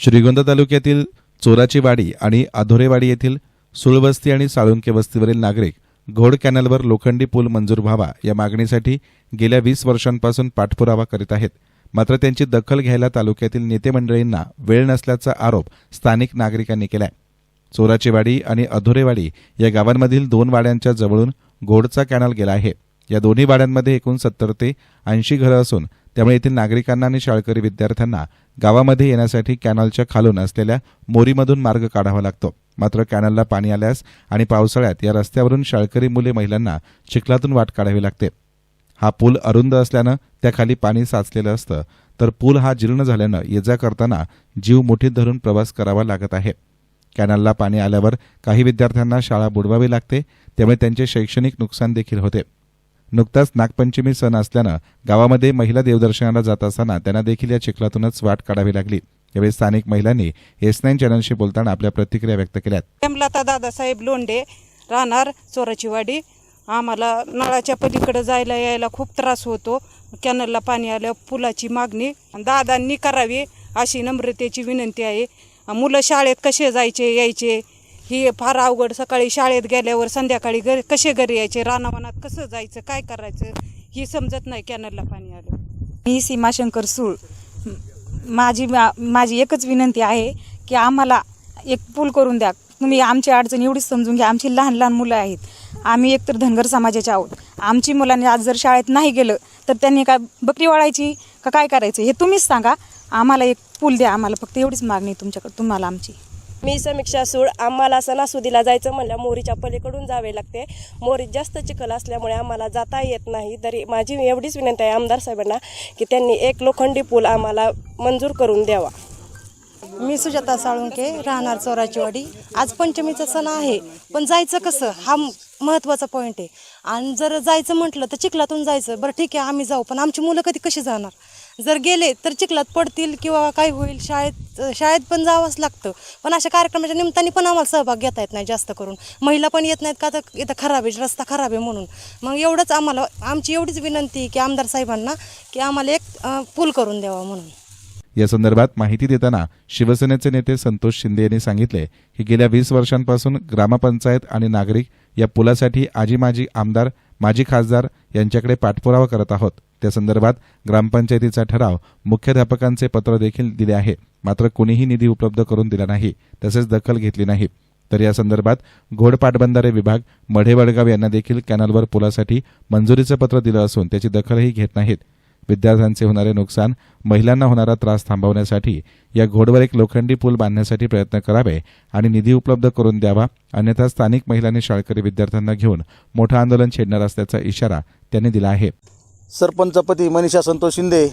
श्रीगोंदा तालुक्यातील चोराची वाडी आणि अधोरेवाडी येथील सुळवस्ती आणि साळुंके वस्तीवरील नागरिक घोड कॅनलवर लोखंडी पूल मंजूर व्हावा या मागणीसाठी गेल्या वीस वर्षांपासून पाठपुरावा करीत आहेत. मात्र त्यांची दखल घ्यायला तालुक्यातील नेते मंडळींना वेळ नसल्याचा आरोप स्थानिक नागरिकांनी केलाय. चोराची वाडी आणि अधोरेवाडी या गावांमधील दोन वाड्यांच्या जवळून घोडचा कॅनल गेला आहे. या दोन्ही वाड्यांमध्ये एकूण सत्तर ते ऐंशी घरं असून त्यामुळे येथील नागरिकांना आणि शाळकरी विद्यार्थ्यांना गावामध्ये येण्यासाठी कॅनलच्या खालून असलेल्या मोरीमधून मार्ग काढावा लागतो. मात्र कॅनलला पाणी आल्यास आणि पावसाळ्यात या रस्त्यावरून शाळकरी मुले महिलांना चिखलातून वाट काढावी लागते. हा पूल अरुंद असल्यानं त्याखाली पाणी साचलेलं असतं. तर पूल हा जीर्ण झाल्यानं ये जा करताना जीव मुठीत धरून प्रवास करावा लागत आहे. कॅनलला पाणी आल्यावर काही विद्यार्थ्यांना शाळा बुडवावी लागते. त्यामुळे त्यांचे शैक्षणिक नुकसान देखील होते. नुकताच नागपंचमी सण असल्यानं गावामध्ये महिला देवदर्शनाला जात असताना त्यांना देखील या चिखलातूनच वाट काढावी लागली. यावेळी स्थानिक महिलांनी एस नाईन चॅनलशी बोलताना आपल्या प्रतिक्रिया व्यक्त केल्या हेमलता दादासाहेब लोंढे राहणार चोराची वाडी आम्हाला नळाच्या पलीकडे जायला यायला खूप त्रास होतो. कॅनलला पाणी आलं पुलाची मागणी. दादांनी करावी अशी नम्रतेची विनंती आहे. मुलं शाळेत कसे जायचे यायचे? ही फार अवघड सकाळी शाळेत गेल्यावर संध्याकाळी घरी कसे घरी यायचे? रानावनात कसं जायचं? काय करायचं? ही समजत नाही कॅनलला पाणी आलं. मी सीमाशंकर सूळ. माझी मा- माझी एकच विनंती आहे की आम्हाला एक पूल करून द्या. तुम्ही आमची अडचण एवढीच समजून घ्या. आमची लहान लहान मुलं आहेत. आम्ही एकतर धनगर समाजाचे आहोत. आमची मुलांनी आज जर शाळेत नाही गेलं तर त्यांनी काय बकरी वाळायची? का काय करायचं? हे तुम्हीच सांगा. आम्हाला एक पूल द्या. आम्हाला फक्त एवढीच मागणी तुमच्याकडे तुम्हाला आमची. मी समीक्षा सूळ आम्हाला सणासुदीला जायचं म्हणल्या मोरीच्या पलीकडून जावे लागते. मोरीत जास्त चिखल असल्यामुळे आम्हाला जाता येत नाही. तरी माझी एवढीच विनंती आहे आमदार साहेबांना की त्यांनी एक लोखंडी पूल आम्हाला मंजूर करून द्यावा. मी सुजाता साळुंके राहणार चोराचीवाडी. आज पंचमीचा सण आहे पण जायचं कसं? हा महत्त्वाचा पॉईंट आहे. आणि जर जायचं म्हटलं तर चिखलातून जायचं. बरं ठीक आहे आम्ही जाऊ. पण आमची मुलं कधी कशी जाणार? जर गेले तर चिखलात पडतील किंवा काय होईल? शाळेत शाळेत पण जावंच लागतं. पण अशा कार्यक्रमाच्या निमित्ताने पण आम्हाला सहभाग घेता येत नाही जास्त करून. महिला पण येत नाहीत का? तर इथं खराब आहे रस्ता खराब आहे म्हणून. मग एवढंच आम्हाला आमची एवढीच विनंती की आमदार साहेबांना की आम्हाला एक पूल करून द्यावा म्हणून. या संदर्भात माहिती देताना शिवसेनेचे नेते संतोष शिंदे यांनी सांगितले की गेल्या वीस वर्षांपासून ग्रामपंचायत आणि नागरिक या पुलासाठी आजी माजी आमदार माजी खासदार यांच्याकडे पाठपुरावा करत आहोत. त्या संदर्भात ग्रामपंचायतीचा ठराव मुख्याध्यापकांचे पत्र देखील दिले आहे. मात्र कोणीही निधी उपलब्ध करून दिला नाही तसेच दखल घेतली नाही. तर या संदर्भात घोड पाटबंधारे विभाग मढे वडगाव यांना देखील कॅनलवर पुलासाठी मंजुरीचं पत्र दिलं असून त्याची दखलही घेत नाहीत. विद्यार्थ्यांचे होणारे नुकसान महिलांना होणारा त्रास थांबवण्यासाठी या घोडवर एक लोखंडी पूल बांधण्यासाठी प्रयत्न करावे आणि निधी उपलब्ध करून द्यावा अन्यथा स्थानिक महिलांनी शाळकरी विद्यार्थ्यांना घेऊन मोठं आंदोलन छेडणार असल्याचा इशारा त्यांनी दिला आहे. सरपंचपती मनीषा संतोष शिंदे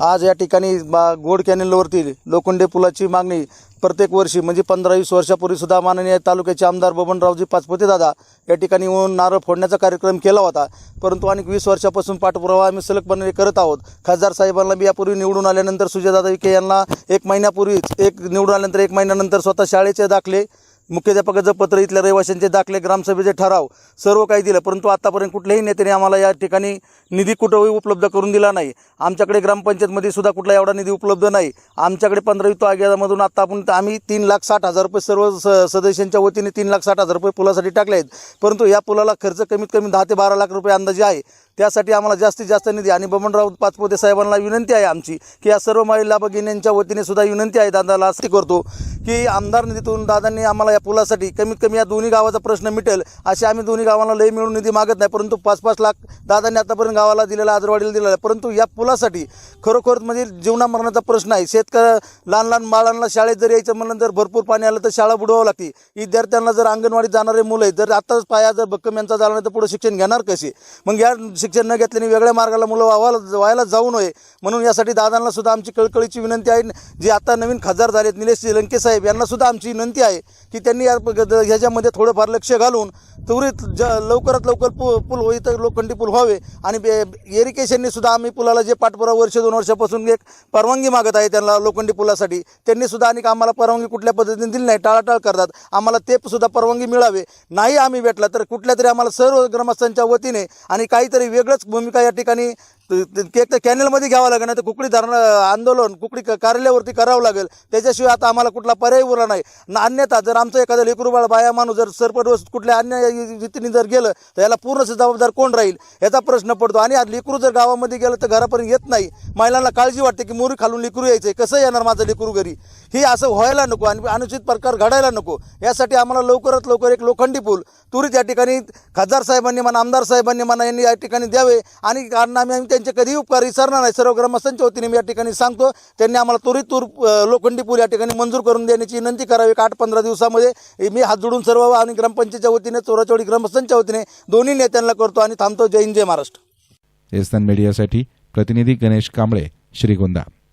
आज या ठिकाणी बा गोड कॅनेलवरती लोखंडे पुलाची मागणी प्रत्येक वर्षी म्हणजे पंधरा वीस वर्षापूर्वी सुद्धा माननीय तालुक्याचे आमदार बबनरावजी पाचपते दादा या ठिकाणी येऊन नारळ फोडण्याचा कार्यक्रम केला होता. परंतु अनेक वीस वर्षापासून पाठपुरावा आम्ही सलगपणे करत आहोत. खासदार साहेबांना मी यापूर्वी निवडून आल्यानंतर सुजयदादा विखे यांना एक महिन्यापूर्वीच एक निवडून आल्यानंतर एक महिन्यानंतर स्वतः शाळेचे दाखले मुख्याध्यापकाचं पत्र इथल्या रहिवाशांचे दाखले ग्रामसभेचे ठराव सर्व काही दिलं परंतु आतापर्यंत कुठल्याही नेत्याने आम्हाला या ठिकाणी निधी कुठंही उपलब्ध करून दिला नाही. आमच्याकडे ग्रामपंचायतमध्ये सुद्धा कुठला एवढा निधी उपलब्ध नाही. आमच्याकडे पंधरा तो आग्यामधून आता आपण आम्ही तीन लाख साठ हजार रुपये सर्व स सदस्यांच्या वतीने तीन लाख साठ हजार रुपये पुलासाठी टाकले आहेत. परंतु या पुलाला खर्च कमीत कमी दहा ते बारा लाख रुपये अंदाजे आहे. त्यासाठी आम्हाला जास्तीत जास्त निधी. आणि बबनराव पाचपोते साहेबांना विनंती आहे आमची की या सर्व महिला भगिनींच्या वतीने सुद्धा विनंती आहे दादाला असती करतो की आमदार निधीतून दादांनी आम्हाला या पुलासाठी कमीत कमी या दोन्ही गावाचा प्रश्न मिटेल असे आम्ही दोन्ही गावांना लय मिळून निधी मागत नाही परंतु पाच पाच लाख दादांनी आतापर्यंत गावाला दिलेला आजरवाडीला दिलेला आहे. परंतु या पुलासाठी खरोखर म्हणजे जीवना मरणाचा प्रश्न आहे. शेतकऱ्या लहान लहान बाळांना शाळेत जर यायचं म्हणलं तर भरपूर पाणी आलं तर शाळा बुडवावं लागते. विद्यार्थ्यांना जर अंगणवाडीत जाणारे मुलं आहेत जर आत्ताच पाया जर भक्कम यांचा झाला नाही तर पुढे शिक्षण घेणार कसे? मग या शिक्षण न घेतल्याने वेगळ्या मार्गाला मुलं व्हायला व्हायला जाऊ नये. म्हणून यासाठी दादांना सुद्धा आमची कळकळीची विनंती आहे. जे आता नवीन खासदार झालेत निलेश लंके साहेब यांना सुद्धा आमची विनंती आहे की त्यांनी या ह्याच्यामध्ये थोडंफार लक्ष घालून त्वरित ज लवकरात लवकर पु पूल होई तर लोखंडी पूल व्हावे. आणि एरिकेशननी सुद्धा आम्ही पुलाला जे पाठपुरावा वर्ष दोन वर्षापासून एक परवानगी मागत आहे त्यांना लोखंडी पुलासाठी त्यांनी सुद्धा आणि आम्हाला परवानगी कुठल्या पद्धतीने दिली नाही. टाळाटाळ करतात. आम्हाला ते सुद्धा परवानगी मिळावे. नाही आम्ही भेटला तर कुठल्या तरी आम्हाला सर्व ग्रामस्थांच्या वतीने आणि काहीतरी वेगळंच भूमिका या ठिकाणी एक तर कॅनेलमध्ये घ्यावं लागेल नाही तर कुकडी धरण आंदोलन कुकडी कार्यालयावरती करावं लागेल. त्याच्याशिवाय आता आम्हाला कुठला पर्याय उरला नाही. ना अन्यथा जर आमचं एखादं लेकरू बाळ बाया माणूस जर सरपट कुठल्या अन्य रीतीने जर गेलं तर याला पूर्ण जबाबदार कोण राहील? याचा प्रश्न पडतो. आणि आज लेकरू जर गावामध्ये गेलं तर घरापर्यंत येत नाही. महिलांना काळजी वाटते की मोरी खालून लेकरू आहे कसं येणार माझं लेकरू घरी? हे असं व्हायला नको आणि अनुचित प्रकार घडायला नको. यासाठी आम्हाला लवकरात लवकर एक लोखंडी पूल त्वरित या ठिकाणी खासदार साहेबांनी म्हणा आमदार साहेबांनी म्हणा यांनी या ठिकाणी द्यावे. आणि कारण आम्ही आम्ही त्यांचे कधी उपकार विसरणार नाही. सर्व ग्रामस्थांच्या वतीने मी या ठिकाणी सांगतो त्यांनी आम्हाला त्वरित तूर लोखंडी पूल या ठिकाणी मंजूर करून देण्याची विनंती करावी. आठ पंधरा दिवसामध्ये मी हात जोडून सर्व आणि ग्रामपंचायतच्या वतीने चोराचोडी ग्रामस्थांच्या वतीने दोन्ही नेत्यांना करतो आणि थांबतो. जय हिंद जय महाराष्ट्र. एसन मीडियासाठी प्रतिनिधी गणेश कांबळे श्रीगोंदा.